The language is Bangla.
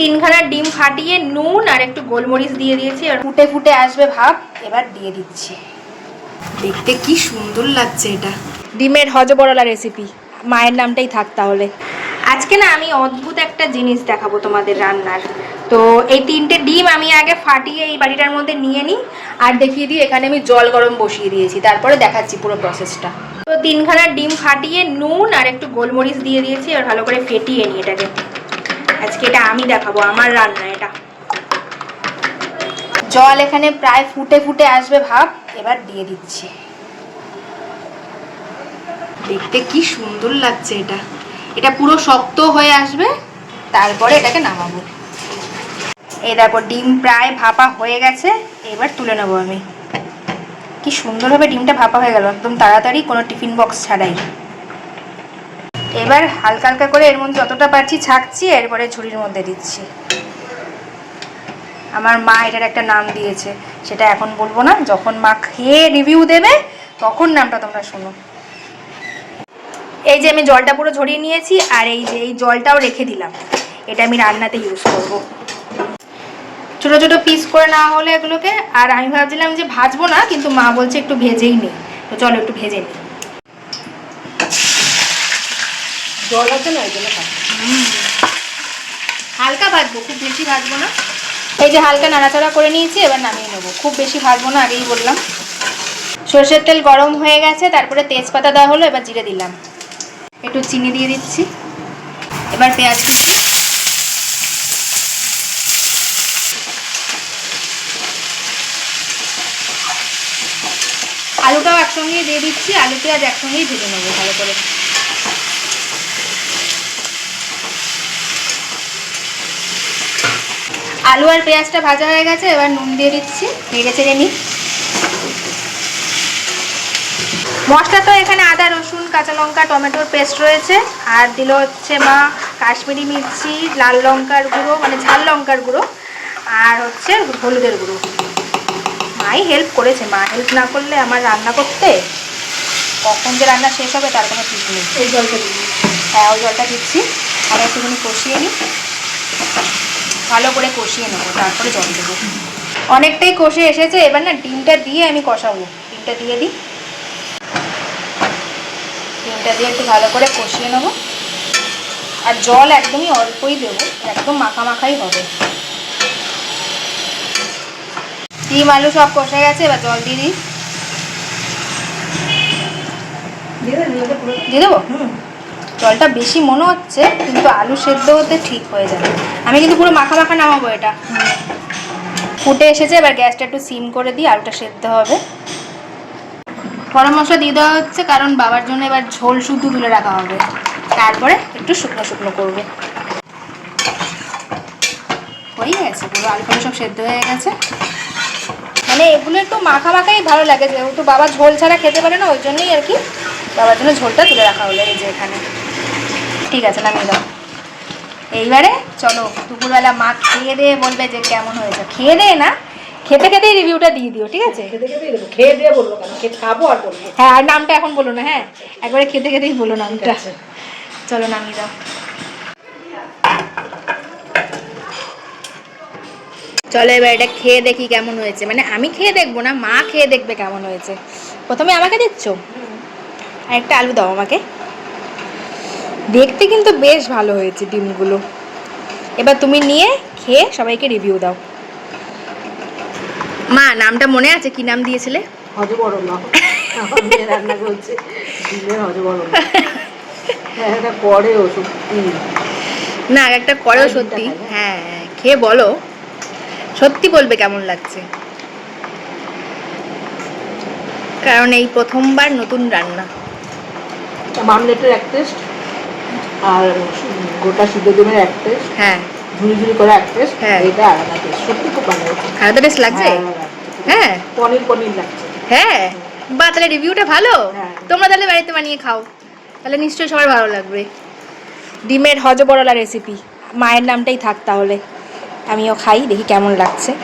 তিনখানা ডিম ফাটিয়ে নুন আর একটু গোলমরিচ দিয়ে দিয়েছি আর ফুটে ফুটে আসবে ভাব এবার দিয়ে দিচ্ছি। দেখতে কি সুন্দর লাগছে এটা। ডিমের হজবরলা রেসিপি মায়ের নামটাই থাক তাহলে। আজকে না আমি অদ্ভুত একটা জিনিস দেখাবো তোমাদের রান্নার। তো এই তিনটে ডিম আমি আগে ফাটিয়ে এই বাড়িটার মধ্যে নিয়ে নিই আর দেখিয়ে দিই এখানে আমি জল গরম বসিয়ে দিয়েছি তারপরে দেখাচ্ছি পুরো প্রসেসটা তো তিনখানা ডিম ফাটিয়ে নুন আর একটু গোলমরিচ দিয়ে দিয়েছি আর ভালো করে ফেটিয়ে নিই এটাকে। আজকে এটা আমি দেখাবো, আমার রান্না এটা। জল এখানে প্রায় ফুটে ফুটে আসবে ভাব, এবার দিয়ে দিচ্ছি। দেখতে কি সুন্দর লাগছে এটা। এটা পুরো শক্ত হয়ে আসবে, তারপরে এটাকে নামাবো। এই দেখো, ডিম প্রায় ভাপা হয়ে গেছে, এবার তুলে নেব আমি। কি সুন্দরভাবে ডিমটা ভাপা হয়ে গেল, একদম তাড়াতাড়ি কোনো টিফিন বক্স ছাড়াই। এবার হালকা হালকা করে এর মধ্যে যতটা পারছি ছাকছি, এরপরে ঝুড়ির মধ্যে দিচ্ছি। আমার মা এটার একটা নাম দিয়েছে, সেটা এখন বলব না, যখন মা খেয়ে রিভিউ দেবে, তখন নামটা তোমরা শোনো। এই যে আমি জলটা পুরো ঝরিয়ে নিয়েছি, আর এই যে এই জলটাও রেখে দিলাম। এটা আমি রান্নাতে ইউজ করব। ছোট ছোট পিস করে না হলে এগুলোকে, আর আমি ভাবছিলাম যে ভাজবো না, কিন্তু মা বলছে একটু ভেজেই নেই তো চলো একটু ভেজে নিই। জল আছে না এই জন্য। হালকা ভাজবো খুব বেশি ভাজবো না। এই যে হালকা নাড়াচাড়া করে নিয়েছি এবার নামিয়ে নেব। খুব বেশি ভাজবো না আগেই বললাম। সর্ষের তেল গরম হয়ে গেছে তারপরে তেজপাতা দেওয়া হলো এবার জিরে দিলাম। একটু চিনি দিয়ে দিচ্ছি। এবার পেঁয়াজ কুচি আলুটাও একসঙ্গেই দিয়ে দিচ্ছি আলু পেঁয়াজ একসঙ্গেই ভেজে নেব ভালো করে। আলু আর পেঁয়াজটা ভাজা হয়ে গেছে এবার নুন দিয়ে দিচ্ছি নেড়ে চেড়ে নিই। মশলা তো এখানে আদা রসুন কাঁচা লঙ্কা টমেটোর পেস্ট রয়েছে আর দিল হচ্ছে মা কাশ্মীরি মির্চি লাল লঙ্কার গুঁড়ো মানে ঝাল লঙ্কার গুঁড়ো আর হচ্ছে হলুদের গুঁড়ো। মাই হেল্প করেছে মা হেল্প না করলে আমার রান্না করতে? কখন যে রান্না শেষ হবে তার কোনো ঠিক নেই। এই জলটা দিবি হ্যাঁ ওই জলটা দিচ্ছি আর একটুখানি কষিয়ে নিই। ভালো করে কষিয়ে নেব তারপরে জল দেবো। অনেকটাই কষে এসেছে এবার না ডিমটা দিয়ে আমি কষাবো। ডিমটা দিয়ে দিই। ডিমটা দিয়ে একটু ভালো করে কষিয়ে নেব। আর জল একদমই অল্পই দেবো একদম মাখা মাখাই হবে। ডিম আলু সব কষে গেছে এবার জল দিয়ে দিই। দিয়ে দেবো? হুম। জলটা বেশি মনে হচ্ছে, কিন্তু আলু সেদ্ধ হতে ঠিক হয়ে যাবে। আমি কিন্তু পুরো মাখা মাখা নামাবো এটা। ফুটে এসেছে, এবার গ্যাসটা একটু সিম করে দিই, আলুটা সেদ্ধ হবে। গরম মশলা দিয়ে দেওয়া হচ্ছে, কারণ বাবার জন্য এবার ঝোল শুদ্ধ তুলে রাখা হবে। তারপরে একটু শুকনো শুকনো করবে। হয়ে গেছে, পুরো আলুগুলো সব সেদ্ধ হয়ে গেছে। মানে এগুলো একটু মাখা মাখাই ভালো লাগে, যেহেতু বাবা ঝোল ছাড়া খেতে পারে না, ওই জন্যই আর কি বাবার জন্য ঝোলটা তুলে রাখা হলো এই যে এখানে। ঠিক আছে নামিয়ে দাও। এইবারে চলো দুপুরবেলা মা খেয়ে দিয়ে বলবে যে কেমন হয়েছে। খেয়ে দিয়ে না খেতে খেতেই রিভিউটা দিয়ে দিও ঠিক আছে? খেতে খেতেই দেবো। খেয়ে দিয়ে বলব কেন? খেয়ে খাব আর বলব। হ্যাঁ আর নামটা এখন বলো না হ্যাঁ? একবারে খেতে খেতেই বলো নামটা। চলো নামিয়ে দাও। চলো এবার এটা খেয়ে দেখি কেমন হয়েছে। মানে আমি খেয়ে দেখব না মা খেয়ে দেখবে কেমন হয়েছে। প্রথমে আমাকে দিচ্ছ? আর একটা আলু দাও আমাকে। দেখতে কিন্তু বেশ ভালো হয়েছে ডিমগুলো। এবার তুমি নিয়ে খেয়ে সবাইকে রিভিউ দাও। মা নামটা মনে আছে? কি নাম দিয়েছিলে? হজ বড় না রান্না করছে ডিমের হজ বড় না হ্যাঁ এটা করে সত্যি। না একটা করেও সত্যি। হ্যাঁ হ্যাঁ, খেয়ে বলো। সত্যি বলবে কেমন লাগছে? কারণ এই প্রথমবার নতুন রান্না। মামলেটের এক টেস্ট। আর গোটা সিদ্ধ ডিমের এক টেস্ট হ্যাঁ। ঝুড়ি ঝুড়ি করে এক টেস্ট হ্যাঁ। এটা আলাদা টেস্ট সত্যি খুব ভালো আলাদা বেশ লাগছে? হ্যাঁ। হ্যাঁ। পনির পনির লাগছে। হ্যাঁ। বা তাহলে রিভিউটা ভালো? হ্যাঁ। তোমরা তাহলে বাড়িতে বানিয়ে খাও। তাহলে নিশ্চয়ই সবার ভালো লাগবে। ডিমের হজবরলা রেসিপি মায়ের নামটাই থাক তাহলে। আমিও খাই দেখি কেমন লাগছে।